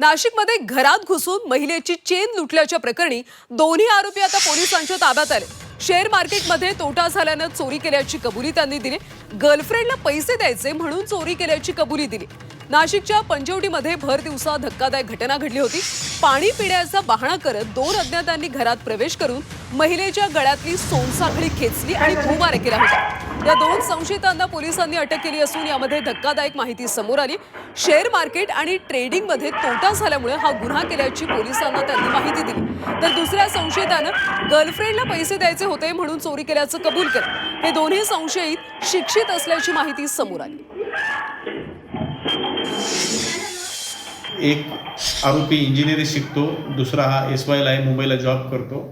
नाशिकमध्ये घरात घुसून महिलेची चेन लुटल्याच्या प्रकरणी दोन्ही आरोपी आता पोलिसांच्या ताब्यात आले. शेअर मार्केटमध्ये तोटा झाल्यानं चोरी केल्याची कबुली त्यांनी दिली. गर्लफ्रेंडला पैसे द्यायचे म्हणून चोरी केल्याची कबुली दिली. नाशिकच्या पंचवटीमध्ये भर दिवसा धक्कादायक घटना घडली होती. पाणी पिण्याचा बहाणा करत दोन अज्ञातांनी घरात प्रवेश करून महिलेच्या गळ्यातली सोनसाखळी खेचली आणि भूमारे केला होता. या दोन संशयितांना पोलिसांनी अटक केली असून यामध्ये धक्कादायक माहिती समोर आली. शेअर मार्केट आणि ट्रेडिंगमध्ये तोटा झाल्यामुळे हा गुन्हा केल्याची पोलिसांना त्यांनी माहिती दिली. तर दुसऱ्या संशयितानं गर्लफ्रेंडला पैसे द्यायचे होते म्हणून चोरी केल्याचं कबूल केलं. हे दोन्ही संशयित शिक्षित असल्याची माहिती समोर आली. एक आरोपी इंजिनिअरिंग शिकतो दुसरा हा एस वायला आहे मुंबईला जॉब करतो.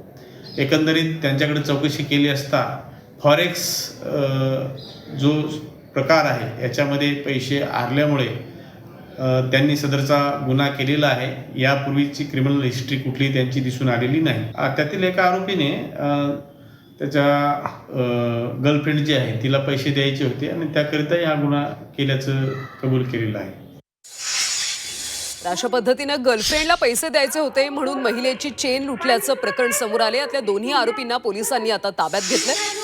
एकंदरीत त्यांच्याकडे चौकशी केली असता फॉरेक्स जो प्रकार आहे याच्यामध्ये पैसे आरल्यामुळे त्यांनी सदरचा गुन्हा केलेला आहे. यापूर्वीची क्रिमिनल हिस्ट्री कुठली त्यांची दिसून आलेली नाही. त्यातील एका आरोपीने त्याच्या गर्लफ्रेंड जी आहे तिला पैसे द्यायचे होते आणि त्याकरिताही हा गुन्हा केल्याचं कबूल केलेलं आहे. तर अशा पद्धतीनं गर्लफ्रेंडला पैसे द्यायचे होते म्हणून महिलेची चेन लुटल्याचं प्रकरण समोर आले यातल्या दोन्ही आरोपींना पोलिसांनी आता ताब्यात घेतलं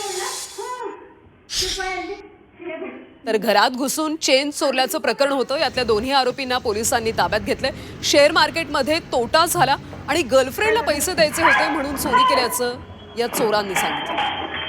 तर घरात घुसून चेन चोरल्याचं प्रकरण होतं. यातल्या दोन्ही आरोपींना पोलिसांनी ताब्यात घेतलंय. शेअर मार्केटमध्ये तोटा झाला आणि गर्लफ्रेंडला पैसे द्यायचे होते म्हणून चोरी केल्याचं या चोरांनी सांगितलं.